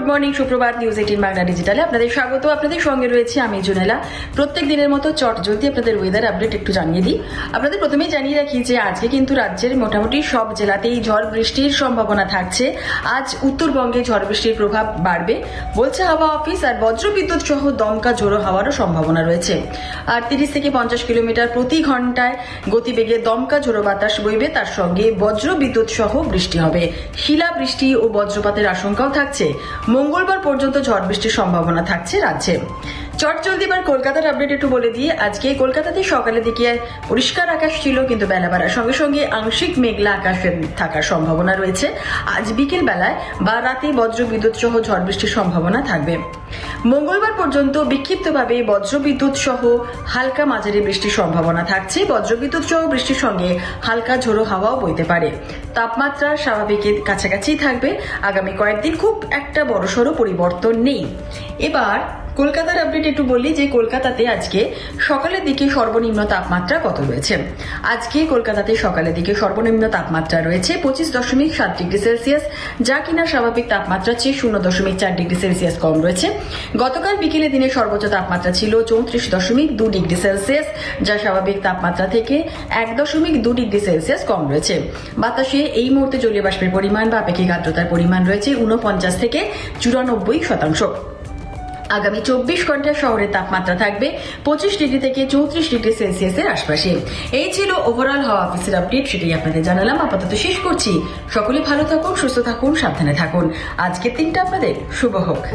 Good morning সুপ্রভাত news eighteen Bangla ডিজিটালে আপনাদের স্বাগত। আপনাদের সঙ্গে রয়েছে আমি জুনেলা। প্রত্যেক দিনের মতো চট জলদি আপনাদের ওয়েদার আপডেট একটু জানিয়ে দিই। আপনাদের প্রথমেই জানিয়ে রাখি যে আজকে কিন্তু রাজ্যের মোটামুটি সব জেলাতেই ঝড় বৃষ্টির সম্ভাবনা থাকছে। আজ উত্তরবঙ্গে ঝড় বৃষ্টির প্রভাব বাড়বে, বলছে হাওয়া অফিস আর বজ্রবিদ্যুৎ সহ দমকা ঝোড়ো হাওয়ারও সম্ভাবনা রয়েছে। আর তিরিশ থেকে পঞ্চাশ কিলোমিটার প্রতি ঘন্টায় গতিবেগে দমকা ঝোড়ো বাতাস বইবে, তার সঙ্গে বজ্র বিদ্যুৎ সহ বৃষ্টি হবে। শিলা বৃষ্টি ও বজ্রপাতের আশঙ্কাও থাকছে। মঙ্গলবার পর্যন্ত ঝড় বৃষ্টির সম্ভাবনা থাকছে রাজ্যে। চট চলতি এবার কলকাতার আপডেট একটু বলে দিয়ে, আজকে কলকাতাতে সকালের দিকে পরিষ্কার আকাশ ছিল, কিন্তু বেলা বাড়ার সঙ্গে সঙ্গে আংশিক মেঘলা আকাশের থাকার সম্ভাবনা রয়েছে। আজ বিকেল বেলায় বা রাতে বজ্র বিদ্যুৎ সহ ঝড় বৃষ্টির সম্ভাবনা থাকবে। মঙ্গলবার পর্যন্ত বিক্ষিপ্তভাবে বজ্রবিদ্যুৎ সহ হালকা মাঝারি বৃষ্টির সম্ভাবনা থাকছে। বজ্রবিদ্যুৎ সহ বৃষ্টির সঙ্গে হালকা ঝোড়ো হাওয়াও বইতে পারে। তাপমাত্রা স্বাভাবিকের কাছাকাছি থাকবে। আগামী কয়েকদিন খুব একটা বড়সড় পরিবর্তন নেই। এবার কলকাতার আপডেট একটু বলি যে কলকাতাতে আজকে সকালের দিকে সর্বনিম্ন তাপমাত্রা কত রয়েছে? আজকে কলকাতাতে সকালের দিকে সর্বনিম্ন তাপমাত্রা রয়েছে পঁচিশ দশমিক সাত ডিগ্রি সেলসিয়াস, যা কিনা স্বাভাবিক তাপমাত্রা চেয়ে শূন্য দশমিক চার ডিগ্রি সেলসিয়াস কম রয়েছে। গতকাল বিকেলে দিনে সর্বোচ্চ তাপমাত্রা ছিল চৌত্রিশ দশমিক দু ডিগ্রি সেলসিয়াস, যা স্বাভাবিক তাপমাত্রা থেকে এক দশমিক দু ডিগ্রি সেলসিয়াস কম রয়েছে। বাতাসে এই মুহূর্তে জলীয় বাষ্পের পরিমাণ বা আপেক্ষিক আর্দ্রতার পরিমাণ রয়েছে উনপঞ্চাশ থেকে চুরানব্বই শতাংশ। আগামী চব্বিশ ঘণ্টা শহরের তাপমাত্রা থাকবে পঁচিশ ডিগ্রি থেকে চৌত্রিশ ডিগ্রি সেলসিয়াসের আশপাশে। এই ছিল ওভারঅল হাওয়া অফিসের আপডেট সেটাই আপনাদের জানালাম। আপাতত শেষ করছি। সকলে ভালো থাকুন, সুস্থ থাকুন, সাবধানে থাকুন। আজকের দিনটা আপনাদের শুভ হোক।